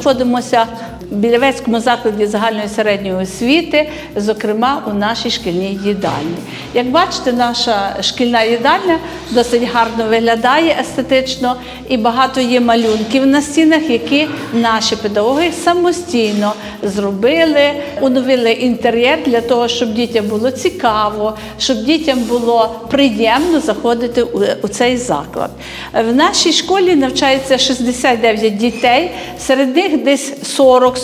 знаходимося Білявецькому закладі загальної середньої освіти, зокрема у нашій шкільній їдальні. Як бачите, наша шкільна їдальня досить гарно виглядає естетично і багато є малюнків на стінах, які наші педагоги самостійно зробили, оновили інтер'єр для того, щоб дітям було цікаво, щоб дітям було приємно заходити у, цей заклад. В нашій школі навчається 69 дітей, серед них десь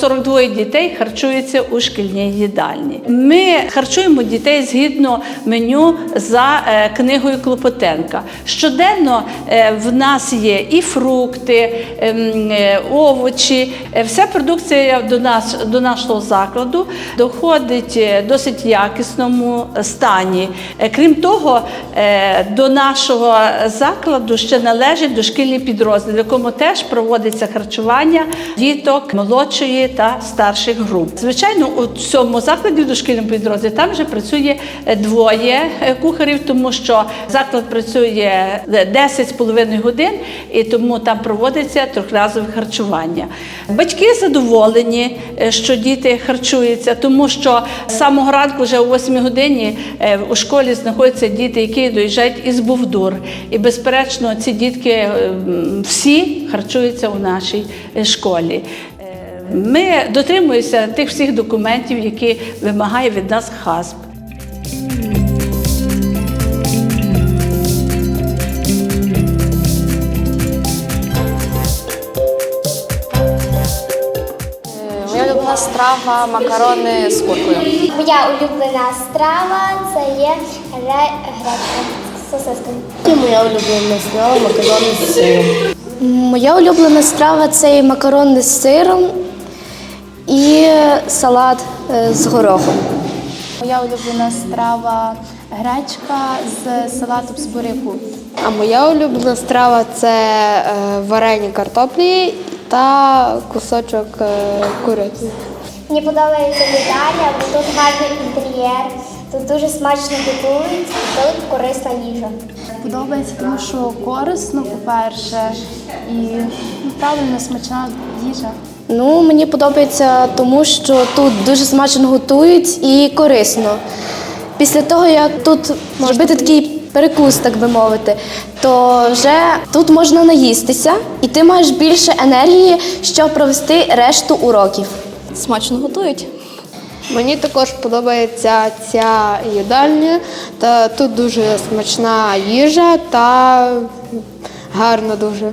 40-42 дітей харчуються у шкільній їдальні. Ми харчуємо дітей згідно меню за е, книгою Клопотенка. Щоденно е, в нас є і фрукти, ем, е, овочі. Вся продукція до нас до нашого закладу доходить досить якісному стані. Крім того, до нашого закладу ще належить дошкільний підрозділ, в якому теж проводиться харчування діток молодшої та старших груп. Звичайно, у цьому закладі дошкільному підрозділі там вже працює е, двоє е, кухарів, тому що заклад працює 10 з половиною годин, і тому там проводиться трьохразове харчування. Батьки задоволені, е, що діти харчуються, тому що з самого ранку, вже о 8 годині, е, у школі знаходяться діти, які доїжджають із Бовдур. І, безперечно, ці дітки е, всі харчуються у нашій е, школі. Е, Ми дотримуємося тих всіх документів, які вимагає від нас ХАСП. Моя улюблена страва макарони з куркою. Моя улюблена страва це є гре- гречка з сосискою. Моя улюблена страва макарони з сиром. Моя улюблена страва це макарони з сиром і салат е, з горохом. Моя улюблена страва гречка з салатом з буряку. А моя улюблена страва це е, варені картоплі та кусочок е, куриці. Мені подобається їдальня, бо тут гарний інтер'єр, тут дуже смачно готують, тут корисна їжа. Подобається, тому що корисно, по-перше, і ну, правильно смачна їжа. Ну, мені подобається, тому що тут дуже смачно готують і корисно. Після того, як тут зробити такий перекус, так би мовити, то вже тут можна наїстися, і ти маєш більше енергії, щоб провести решту уроків. Смачно готують. Мені також подобається ця їдальня, та тут дуже смачна їжа та гарно дуже.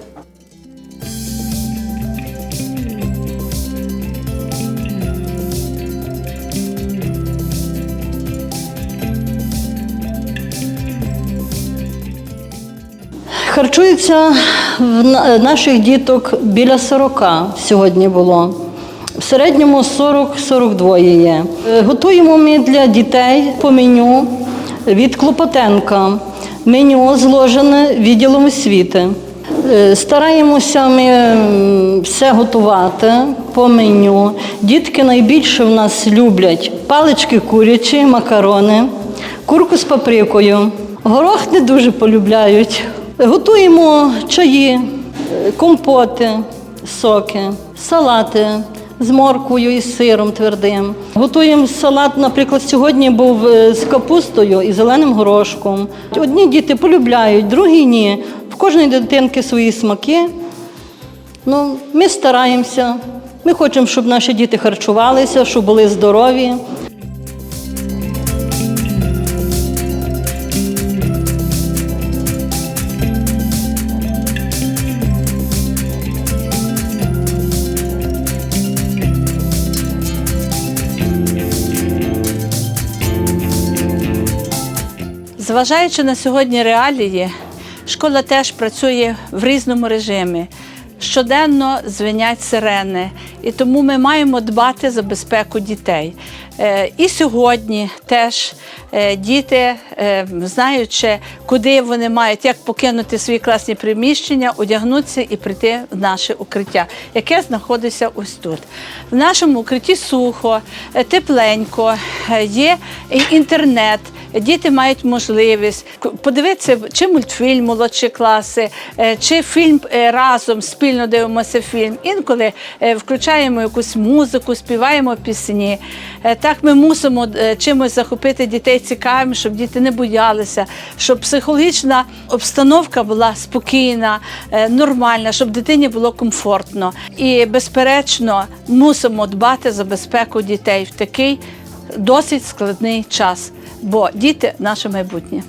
Харчується в наших діток біля 40 сьогодні було. В середньому 40-42 є. Е, Готуємо ми для дітей по меню від Клопотенка. Меню зложене відділом освіти. Е, Стараємося ми все готувати по меню. Дітки найбільше в нас люблять палички курячі, макарони, курку з паприкою. Горох не дуже полюбляють. Готуємо чаї, компоти, соки, салати з морквою і сиром твердим. Готуємо салат, наприклад, сьогодні був е, з капустою і зеленим горошком. Одні діти полюбляють, другі ні. В кожної дитинки свої смаки. Ну, ми стараємося. Ми хочемо, щоб наші діти харчувалися, щоб були здорові. Зважаючи на сьогодні реалії, школа теж працює в різному режимі. Щоденно звенять сирени, і тому ми маємо дбати за безпеку дітей. Е, І сьогодні теж діти, е, знаючи, куди вони мають, як покинути свої класні приміщення, одягнутися і прийти в наше укриття, яке знаходиться ось тут. В нашому укритті сухо, е, тепленько, е, є інтернет діти мають можливість подивитися чи мультфільм молодші класи, е, чи фільм е, разом спільно дивимося фільм. Інколи е, включаємо якусь музику, співаємо пісні. Е, Так ми мусимо е, чимось захопити дітей цікавим, щоб діти не боялися, щоб психологічна обстановка була спокійна, е, нормальна, щоб дитині було комфортно. І, безперечно, мусимо дбати за безпеку дітей в такий досить складний час, бо діти наше майбутнє.